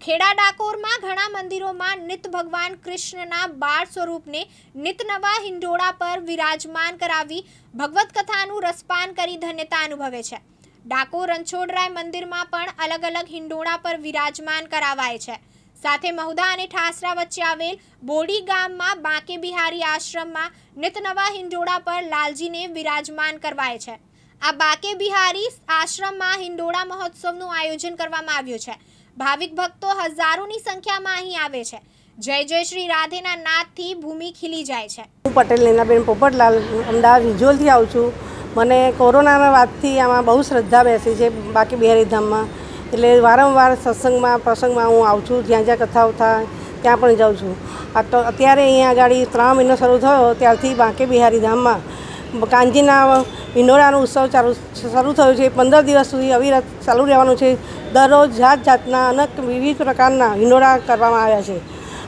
ખેડા ડાકોરમાં ઘણા મંદિરોમાં નિત ભગવાન કૃષ્ણના બાળ સ્વરૂપને નિત નવા હિંડોળા પર વિરાજમાન કરાવી ભગવત કથાનું રસપાન કરી ધન્યતા અનુભવે છે. ડાકોર રણછોડરાય મંદિરમાં પણ અલગ અલગ હિંડોળા પર વિરાજમાન કરાવાય છે. સાથે મહુદા અને ઠાસરા વચ્ચે આવેલ બોડી ગામમાં બાંકે બિહારી આશ્રમમાં નિત નવા હિંડોળા પર લાલજીને વિરાજમાન કરવાય છે. આ બાકે બિહારી આશ્રમમાં હિંડોળા મહોત્સવનું આયોજન કરવામાં આવ્યું છે. ભાવિક ભક્તો હજારોની સંખ્યામાં અહીં આવે છે. જય જય શ્રી રાધેના નાદથી ભૂમિ ખીલી જાય છે. હું પટેલ નીનાબેન પોપટલાલ, અમદાવાદ વિજોલથી આવું છું. મને કોરોનાના વાતથી આમાં બહુ શ્રદ્ધા બેસી છે બાકી બિહારી ધામમાં એટલે વારંવાર સત્સંગમાં, પ્રસંગમાં હું આવું છું. જ્યાં જ્યાં કથાઓ થાય, ત્યાં પણ જાઉં છું. આ તો અત્યારે અહીંયા આગળ ત્રણ મહિનો શરૂ થયો, ત્યારથી બાંકે બિહારી ધામમાં કાંજીના હિંડોળાનો ઉત્સવ ચાલુ શરૂ થયો છે. પંદર દિવસ સુધી અવિરત ચાલુ રહેવાનું છે. દરરોજ જાત જાતના અનેક વિવિધ પ્રકારના હિંડોળા કરવામાં આવ્યા છે.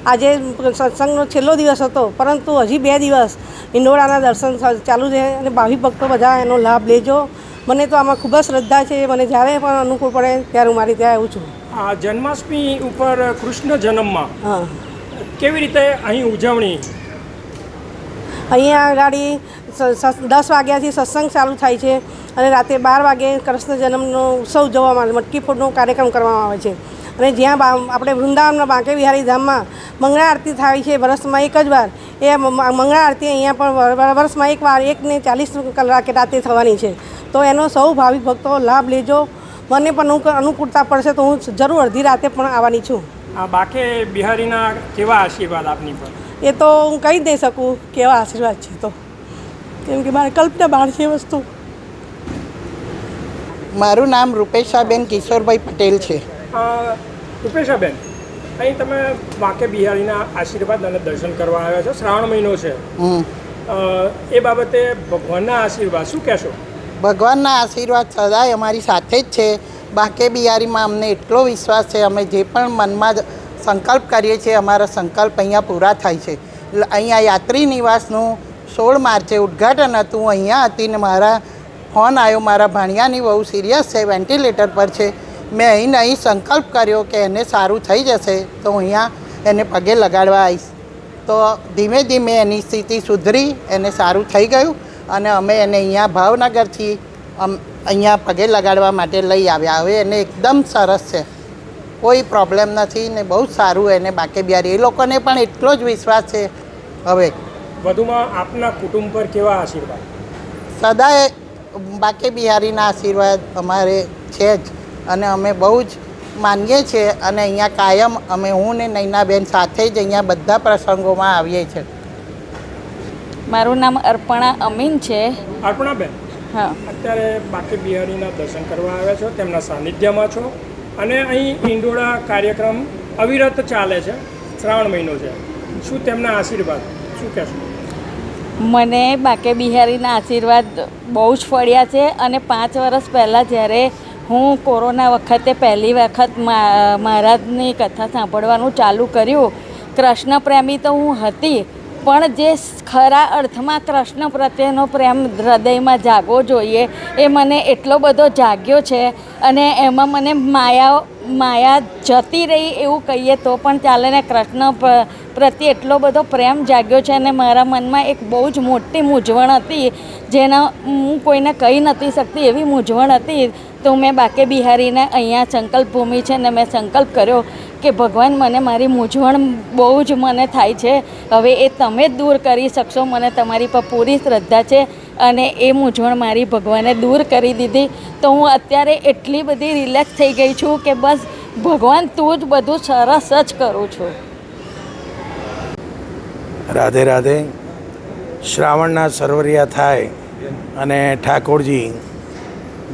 આજે સત્સંગનો છેલ્લો દિવસ હતો પરંતુ હજી બે દિવસ હિંડોળાના દર્શન ચાલુ છે અને ભાવિ ભક્તો બધા એનો લાભ લેજો. મને તો આમાં ખૂબ જ શ્રદ્ધા છે. મને જ્યારે પણ અનુકૂળ પડે ત્યારે હું મારી ત્યાં આવું છું. આ જન્માષ્ટમી ઉપર કૃષ્ણ જન્મમાં કેવી રીતે અહીં ઉજવણી? અહીંયા આગળ દસ વાગ્યાથી સત્સંગ ચાલુ થાય છે અને રાતે બાર વાગે કૃષ્ણ જન્મનો ઉત્સવ આવે મટકી ફોડનો કાર્યક્રમ કરવામાં આવે છે. અને જ્યાં બા આપણે વૃંદાવનના બાંકે વિહારી ધામમાં મંગળા આરતી થાય છે વર્ષમાં એક જ વાર. એ મંગળા આરતી અહીંયા પણ વર- વર- વર્ષમાં એક વાર એકને ચાલીસ કલાકે રાતે થવાની છે. તો એનો સૌ ભાવિક ભક્તો લાભ લેજો. મને પણ અનુ- અનુકૂળતા પડશે તો હું જરૂર અડધી રાતે પણ આવવાની છું. આ બાકે બિહારીના કેવા આશીર્વાદ આપની પર? એ તો હું કહી દઈ શકું કેવા આશીર્વાદ છે તો. કેમ કે મારે કલ્પના બહાર છે વસ્તુ. મારું નામ રૂપેશાબેન કિશોરભાઈ પટેલ છે. રૂપેશાબેન અહીં તમે વાંકે બિહારીના આશીર્વાદ અને દર્શન કરવા આવ્યા છો શ્રાવણ મહિનો છે. એ બાબતે ભગવાનના આશીર્વાદ શું કહેશો? ભગવાનના આશીર્વાદ સદાય અમારી સાથે જ છે. બાકે બિહારીમાં અમને એટલો વિશ્વાસ છે અમે જે પણ મનમાં સંકલ્પ કરીએ છીએ અમારા સંકલ્પ અહીંયા પૂરા થાય છે. અહીંયા યાત્રી નિવાસનું સોળ માર્ચે ઉદ્ઘાટન હતું. અહીંયા હતી ને મારા ફોન આવ્યો, મારા ભાણિયાની બહુ સિરિયસ છે, વેન્ટિલેટર પર છે. મેં અહીં અહીં સંકલ્પ કર્યો કે એને સારું થઈ જશે, તો અહીંયા એને પગે લગાડવા આવીશ. તો ધીમે ધીમે એની સ્થિતિ સુધરી, એને સારું થઈ ગયું અને અમે એને અહીંયા ભાવનગરથી અહીંયા પગે લગાડવા માટે લઈ આવ્યા. હવે એને એકદમ સરસ છે. કોઈ પ્રોબ્લેમ નથી ને બહુ સારું એને બાકે બિહારી એ લોકોને પણ એટલો જ વિશ્વાસ છે. હવે વધુમાં આપના કુટુંબ પર કેવા આશીર્વાદ? સદાય બાકે બિહારીના આશીર્વાદ અમારે છે જ અને અમે બહુ જ માનીએ છીએ અને અહીંયા કાયમ અમે હું ને નૈનાબેન સાથે જ અહીંયા બધા પ્રસંગોમાં આવીએ છીએ. મારું નામ અર્પણા અમીન છે. અર્પણાબેન? હા. અત્યારે બાકે બિહારીના દર્શન કરવા આવ્યા છો તેમના સાનિધ્યમાં છો અને અહીં ઇન્ડોળા કાર્યક્રમ અવિરત ચાલે છે શ્રાવણ મહિનો છે. શું તેમના આશીર્વાદ? શું કહેશો? મને બાકે બિહારીના આશીર્વાદ બહુ જ ફળ્યા છે અને પાંચ વર્ષ પહેલાં જ્યારે હું કોરોના વખતે પહેલી વખત મહારાજની કથા સાંભળવાનું ચાલુ કર્યું કૃષ્ણ પ્રેમી તો હું હતી, પણ જે ખરા અર્થમાં કૃષ્ણ પ્રત્યેનો પ્રેમ હૃદયમાં જાગવો જોઈએ એ મને એટલો બધો જાગ્યો છે અને એમાં મને માયા માયા જતી રહી એવું કહીએ તો પણ ચાલે ને કૃષ્ણ પ્રત્યે એટલો બધો પ્રેમ જાગ્યો છે અને મારા મનમાં એક બહુ જ મોટી મૂંઝવણ હતી, જેના હું કોઈને કહી નથી શકતી એવી મૂંઝવણ હતી. તો મેં બાકે બિહારીને અહીંયા સંકલ્પ ભૂમિ છે ને મેં સંકલ્પ કર્યો કે ભગવાન મને મારી મૂંઝવણ બહુ જ મને થાય છે. હવે એ તમે જ દૂર કરી શકશો, મને તમારી પર પૂરી શ્રદ્ધા છે અને એ મૂંઝવણ મારી ભગવાને દૂર કરી દીધી. તો હું અત્યારે એટલી બધી રિલેક્સ થઈ ગઈ છું કે બસ ભગવાન, તું જ બધું સરસ જ કરું છું. રાધે રાધે. શ્રાવણના સરવરિયા થાય અને ઠાકોરજી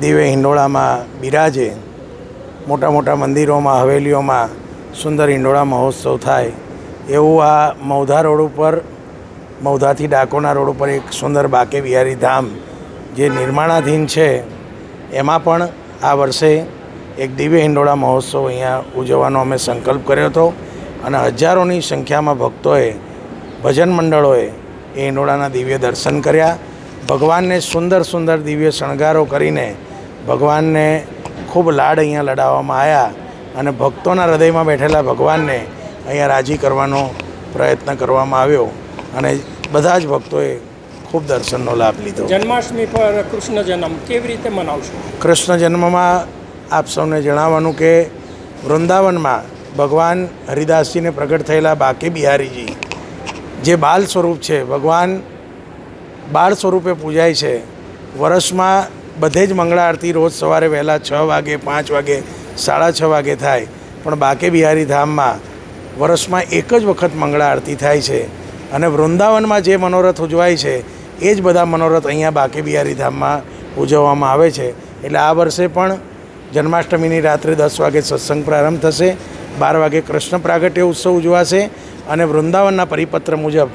દિવે હિંડોળામાં બિરાજે. મોટા મોટા મંદિરોમાં, હવેલીઓમાં સુંદર હિંડોળા મહોત્સવ થાય. એવું આ મૌધા રોડ ઉપર, મૌધાથી ડાકોરના રોડ ઉપર એક સુંદર બાકે બિહારી ધામ જે નિર્માણાધીન છે, એમાં પણ આ વર્ષે એક દિવ્ય હિંડોળા મહોત્સવ અહીંયા ઉજવવાનો અમે સંકલ્પ કર્યો હતો અને હજારોની સંખ્યામાં ભક્તોએ ભજન મંડળોએ એ હિંડોળાના દિવ્ય દર્શન કર્યા. ભગવાનને સુંદર સુંદર દિવ્ય શણગારો કરીને ભગવાનને ખૂબ લાડ અહીંયા લડાવવામાં આવ્યા અને ભક્તોના હૃદયમાં બેઠેલા ભગવાનને અહીંયા રાજી કરવાનો પ્રયત્ન કરવામાં આવ્યો અને બધા જ ભક્તોએ ખૂબ દર્શનનો લાભ લીધો. જન્માષ્ટમી પર કૃષ્ણ જન્મ કેવી રીતે મનાવશો? કૃષ્ણ જન્મમાં આપ સૌને જણાવવાનું કે વૃંદાવનમાં ભગવાન હરિદાસજીને પ્રગટ થયેલા બાકી બિહારીજી જે બાલ સ્વરૂપ છે, ભગવાન બાળ સ્વરૂપે પૂજાય છે, વર્ષમાં બધે જ મંગળા આરતી રોજ સવારે વહેલા છ વાગે, પાંચ વાગે, સાડા છ વાગે થાય. પણ બાકે બિહારી ધામમાં વર્ષમાં એક જ વખત મંગળા આરતી થાય છે અને વૃંદાવનમાં જે મનોરથ ઉજવાય છે, એ જ બધા મનોરથ અહીંયા બાકે બિહારી ધામમાં ઉજવવામાં આવે છે. એટલે આ વર્ષે પણ જન્માષ્ટમીની રાત્રે દસ વાગે સત્સંગ પ્રારંભ થશે, બાર વાગે કૃષ્ણ પ્રાગટ્ય ઉત્સવ ઉજવાશે અને વૃંદાવનના પરિપત્ર મુજબ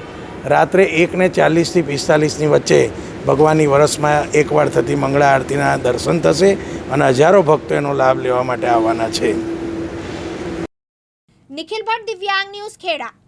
રાત્રે એકને ચાલીસથી પિસ્તાલીસની વચ્ચે ભગવાનની વરસમાં એકવાર થતી મંગળા આરતીના દર્શન થશે અને હજારો ભક્તો એનો લાભ લેવા માટે આવવાના છે. નિખિલ ભટ્ટ, દિવ્યાંગ ન્યૂઝ ખેડા.